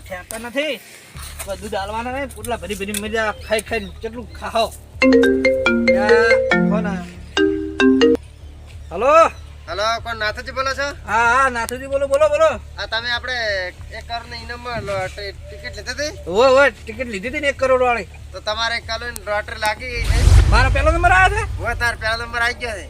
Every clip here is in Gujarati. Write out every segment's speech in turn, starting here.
ઠેકતા નથી. બધું ડાલવાના નહીં. પૂટલા ભરી ભરી મજા ખાઈ ખાઈ કેટલું ખાઓ. હલો? હલો કોણ નાથુજી બોલો છો? હા હા નાથુજી બોલો બોલો બોલો. આ તમે આપણે એક કરોડની ઇનામ ટિકિટ લીધી હતી? ઓય ઓય ટિકિટ લીધી હતી ને એક કરોડ વાળી તો તમારે કાલે લોટરી લાગી ગઈ છે? મારો પહેલો નંબર આવ્યો છે? હવે તાર પહેલો નંબર આવી ગયો છે.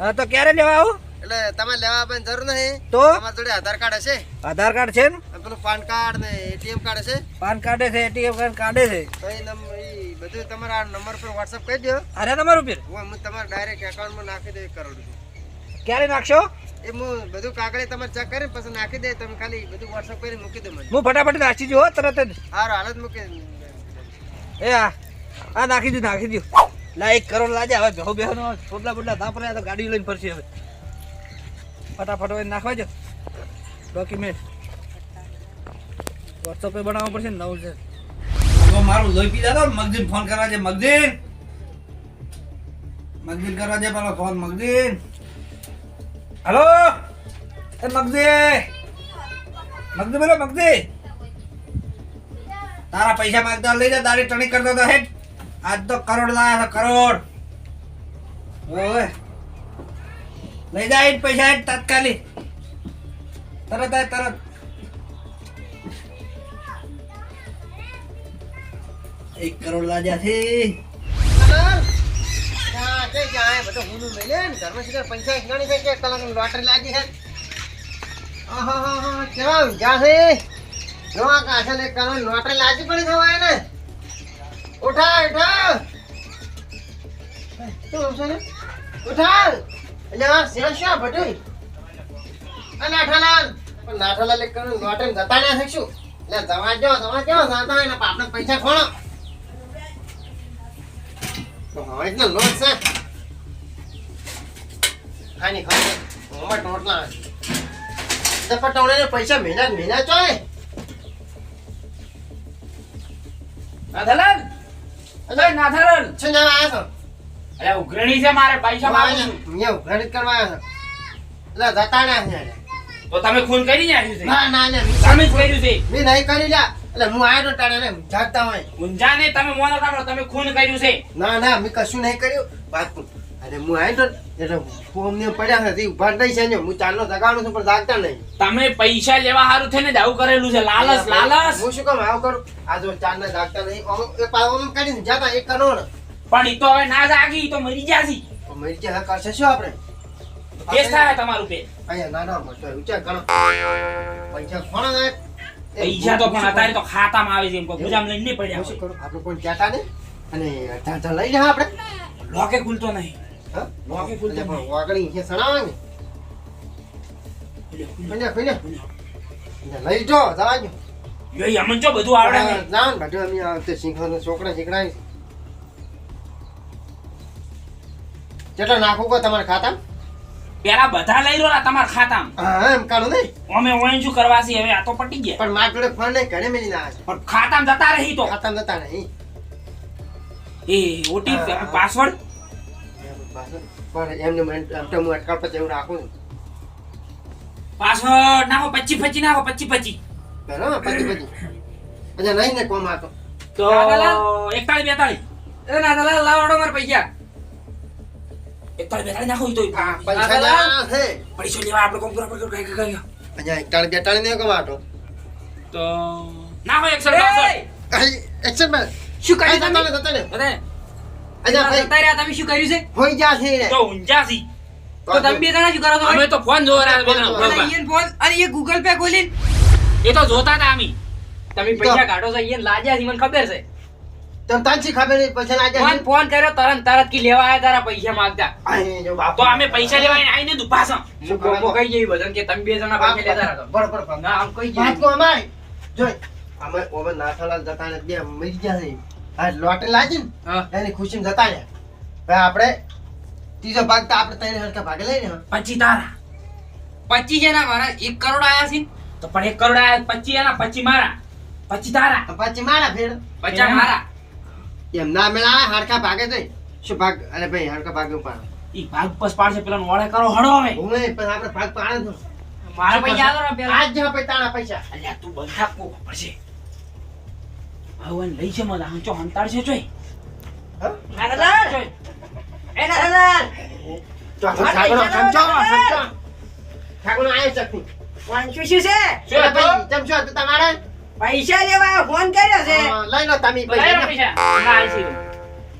હા તો ક્યારે લેવા આવું? એટલે તમારે લેવા આવવાની જરૂર નહીં. તો? તમારા જોડે આધાર કાર્ડ હશે? આધાર કાર્ડ છે ને? પેલું પાન કાર્ડ ને એટીએમ કાર્ડ હશે? પાન કાર્ડ છે એટીએમ કાર્ડ કાઢે છે તો એ બધું તમારા નંબર પર વોટ્સઅપ કરી દો અરે તમારું પીર હું તમારા ડાયરેક્ટ એકાઉન્ટમાં નાખી દઉં કરોડ ક્યારે નાખશો? એ હું બધું કાગળે તમારે ચેક કરીને પછી નાખી દે તમે ખાલી બધું વોટ્સઅપ કરીને મૂકી દો મને. હું ફટાફટ નાખી જો તરત જ. સારું હાલત મૂકી એ હા આ નાખી દઉં નાખી દઉં લાઈક કરો કરોડ લાજે હવે બેહો બેહો નો બોટલા ના પડે તો ગાડી લઈને ફરશે હવે. ફટાફટ હોય નાખવા જો ડોક્યુમેન્ટ વોટ્સઅપે બનાવવા પડશે નવું છે. મારું લોહી પી જાતો મગદીન ફોન કરવા છે મગદીન મગદીન કરવા છે પેલો ફોન મગદીન હલો? એ મગદી મગદી બોલો મગદી તારા પૈસા માંગતા લઈ જા દાડી ટણી કરતો તો હેડ. આજ તો કરોડ લાયા કરોડ. ઓય. લઈ જાય પૈસા તાત્કાલિક તરત આય તરત એક કરોડ લાજ્યા છે ને. ઘરમાં સીધા પૈસા ગણી છે કે એક કલાકની લોટરી લાગી પડી હવે એને. ઉઠા, ઉઠા. શું છે ને? ઉઠા. અલ્યા, શેર શું બધું? આ નાઠાલાલ. પણ નાઠાલાલ એક કલાકની લોટરી જતા ના શકશું. એટલે જવા દ્યો, જવા દ્યો, જતા હોય ને પૈસા ખોણો. હવે લોટ છે. ખાની ખાની મોમાં ટોટલા પટાવણે પૈસા મહિના મહિના ચોય નાથાલાલ અરે નાથાલાલ શું જવા આવ્યા છો? અરે ઉઘરણી છે મારે પૈસા માંગુ છું. અહીંયા ઉઘરણી કરવા એટલે જતા ના છે તો તમે ખૂન કરી નાખ્યું છે? ના ના ના તમે જ કર્યું છે. મેં નહીં કરી લ્યા. એટલે હું આયો ટાણે ને જાગતા હોય. ને તમે મોનો તમે ખૂન કર્યું છે. ના ના મેં કશું નહીં કર્યું. વાત અરે હું એટલે ને પડ્યા નથી ઊભા નહીં છે ને હું ચાલનો જગાડું છું પણ જાગતા નહીં. તમે પૈસા લેવા સારું થઈને આવું કરેલું છે. લાલચ લાલચ. હું શું કામ આવું કરું. આ જો ચાર ને જાગતા નહીં. એ પાવમ કાઢીને જાતા એક કરોડ. પણ ઈ તો હવે ના જાગી તો મરી જાસી તો મરી ગયા કરશે શું આપણે? કેસ થાય તમારું પે અહીંયા ના ના મળતો વિચાર કરો. પૈસા આવે? પૈસા તો પણ અત્યારે તો ખાતામાં આવે છે એમ કોઈ ગુજામ લઈને પડ્યા શું કરો? આપણે કોઈ કહેતા નહીં? અને ઢાંચા લઈ લે આપણે? લોકે ખુલતો નહીં. લોકે ખુલતો પણ નહીં. વાગણી છે સણાવે ને ખુલ્યા ખુલ્યા લઈ જો જવા જો યો યમન જો બધું આવડે ના ને બધું અમે તે શીખવાનો છોકરા શીખડાય કેટલા નાખો કો તમારા ખાતા પેલા બધા લઈ રહ્યો તમારા ખાતા હા એમ કાઢો નહીં? અમે ઓઈન શું કરવા છે હવે આ તો પટી ગયા. પણ માર જોડે ફોન નહીં ઘરે મેલી ના છે. પણ ખાતામાં જતા રહી તો. ખાતા જતા નહીં એ ઓટીપી પાસવર્ડ? પણ એમને મને આમ તો હું અટકાવ પછી એવું રાખું પાસવર્ડ નાખો પચી પચી નાખો પચી પચી. બરાબર પછી પછી અચ્છા નહીં ને કોમ આતો તો. એકતાળી બેતાળી એ નાથાલાલ લાવડો મારા પૈસા. એકતાળી બેતાળી નાખો તો પૈસા ના છે પૈસો લેવા આપણે કોમ કરવા પડે કઈ કઈ અહીંયા એકટાળી બેટાળી નહીં કોમ તો નાખો એકસો બાસઠ અહીં એક્શન મેં શું કર્યું જતા તમે ને અરે અહીંયા ભાઈ. જતા તમે શું કર્યું છે? હોઈ જા છે તો તો તમે બે જણા શું કરો છો અમે તો ફોન જોવા રહ્યા ફોન અને એ ગૂગલ પે ખોલીને. એ તો જોતા હતા અમે. તમે પૈસા કાઢો છો અહીંયા લાજ્યા છે મને ખબર છે. તમ તાંચી ખબર નહીં પૈસા ના જાય ફોન કર્યો તરત તરત કી લેવા આયા તારા પૈસા માંગતા. તો અમે પૈસા લેવા એને આઈને દુપાસા હું કોમો કહી જઈ કે તમે બે જણા પૈસા લેતા રહો બરોબર બરોબર. ના આમ કહી વાત કો અમાય જોઈ અમે ઓમે નાથાલાલ જતા ને બે મરી ગયા છે. આ લોટે લાજી ને એની ખુશીમાં જતા રહ્યા ભાઈ આપણે ત્રીજો ભાગ તો આપણે ત્રણ હરખા ભાગે લઈને પછી તારા. પચીસ એના મારા એક કરોડ આયા છે તો પણ એક કરોડ આયા પચી એના પચી મારા. પચી તારા. પછી મારા ફેર પચાસ મારા. એમ ના મેળા હરખા ભાગે છે શું ભાગ? અરે ભાઈ હાડકા ભાગે પાડે. ઈ ભાગ પસ પાડશે પેલા ઓળે કરો હડો હવે. હું પણ આપણે ભાગ પાડે તો. મારા પૈસા આલો ને પેલા. આજ જ પછી તાણા પૈસા. અલ્યા તું બંધા કો પડશે ભગવાન લઈ છે મને આંચો હંતાડ છે જોઈ. હા? નાથાલાલ! એ! જો, આ ઠાકોરો, લાવો, સમજો. ઠાકોરો આયો છે વાંચું શું છે? શું હતું તમારે? પૈસા લેવા ફોન કર્યો છે. લઈ લો તમે લઈ લો પૈસા. ના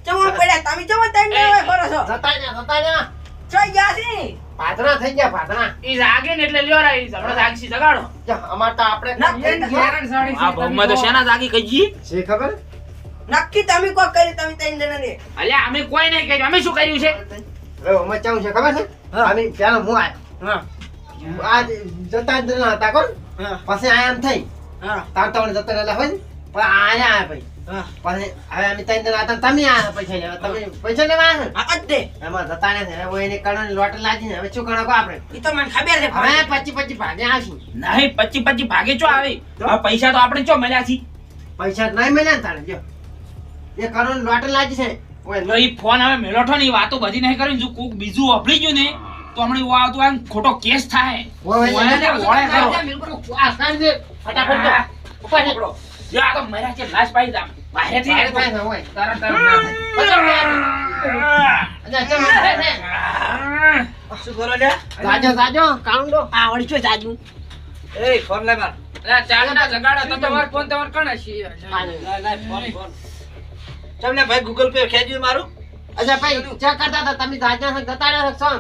ચમો પડ્યા તમે ચમો તઈને લેવા કરો છો. જતા રહ્યા, જતા રહ્યા. ચોઈ ગયા છે. પાતરા થઈ ગયા પાતરા ઈ જાગે ને એટલે લ્યો રા ઈ હમણાં જાગશી જગાડો. અમાર તો આપણે ના, આ બહુમાં તો શેના જાગી કહીજી છે ખબર? નક્કી તમે કોઈ કરી તમે તઈને જણા ને. અલ્યા અમે કોઈ નહીં કર્યું. અમે શું કર્યું છે? હવે અમે કેવું છે ખબર છે? હા. અમે પેલો હું આયો. હા. આ જતા જ ન હતા કોણ પછી આયા એમ થઈ. તાર તો જતો રહેલા હોય ને પણ આયા ભાઈ. પછી હવે અમે ત્રણ જણા હતા તમે આયા પૈસા લેવા તમે પૈસા લેવા આવ્યા? દે. એમાં જતા ને હવે એને કણો લોટ લાજી હવે શું કરો આપણે? એ તો મને ખબર છે હવે પચી પચી ભાગે આવશું. નહીં પચી પચી ભાગે ચો આવે. આ પૈસા તો આપણે ચો મળ્યા છે પૈસા નહીં મળ્યા ને તારે જો. એ કણો લોટ લાજી છે. ઓય ફોન હવે મેલોઠો ની વાતો બધી નહીં કરી જો કોક બીજું વાપરી ગયું ને તો હમણાં એવું આવતું ખોટો કેસ થાય. ઓય, ઓય, ઓય, ઓય, ઓય, ઓય, આ કાઢ દે ફટાફટ. ઉપર છે. પકડો. જો આ તો મરા છે લાશ પાઈ દામ બહારે થી છે, તરત તરત છે. શું કરો લે જાજો જાજો આ એ ફોન લે માર. ચાલ ના જગાડો તમારો ફોન તમારે કણ હશે? લાય, લાય, ફોન, ફોન. તમને ભાઈ ગૂગલ પે ખેજ્યું મારું? અચ્છા ભાઈ ચેક કરતા હતા. તમે જાજો છો જતા છો શું?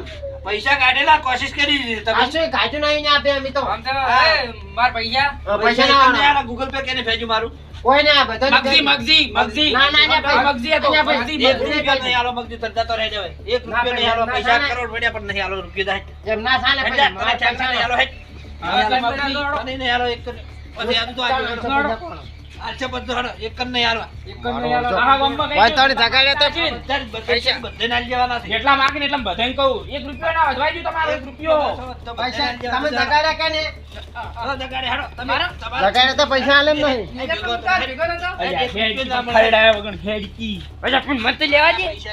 પૈસા કાઢેલા કોશિશ કરી દીધી. તમે આ શું કાચું નહીં ને આપે? અમે તો માર પૈસા. પૈસા ના ગૂગલ પે કેને ભેજું મારું? કોઈ ના તો મગજી મગજી મગજી. ના, ના, ના, ભાઈ. મગજી તો ના, મગજી એક રૂપિયો નહીં આલો મગજી તરતા તો રહી જવાય એક રૂપિયા નહીં આલો પૈસા. કરોડ પડ્યા પણ નહીં આલો રૂપિયો જાય જેમ ના થાય ને હેડ પછી જા, તને ટેન્શન નહીં આલો હે હા, નહીં મગજી. નહીં આલો એક. પછી આમ તો આજો આ છે નહીં તારી છે.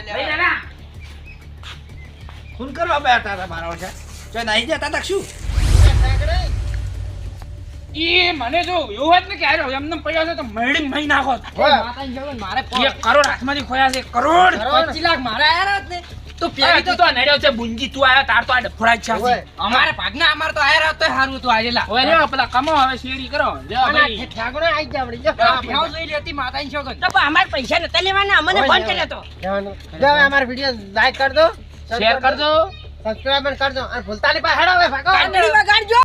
નહીં. ખૂન કરવા બેઠા હતા મારા ઓછા. જો જતા શું? ઈ મને જો એવું હોત ને કે હારો એમને પૈસા છે તો મેળી મહી નાખો. એક કરોડ હાથમાંથી ખોયા છે કરોડ. કરોડ? લાખ મારા આયા ને. તો પેલી તો તો નડ્યો છે બુંજી તું આયો તાર તો આ ડફડા છે અમારે ભાગના અમાર તો આયા તો હારું તો આજે લા. ઓય લ્યો પેલા કમો હવે શેરી કરો. ભાઈ. ઠાકોરે આઈ જો. ભેવ જોઈ લેતી માતાની શોગન તો અમારે પૈસા નતા લેવાના અમને ફોન કર્યો તો. જો અમારો વીડિયો લાઈક કરજો શેર કરજો સબસ્ક્રાઇબ કરજો અને ભૂલતા નહીં પાછા હવે ભાગો. કાંડળી વગાડજો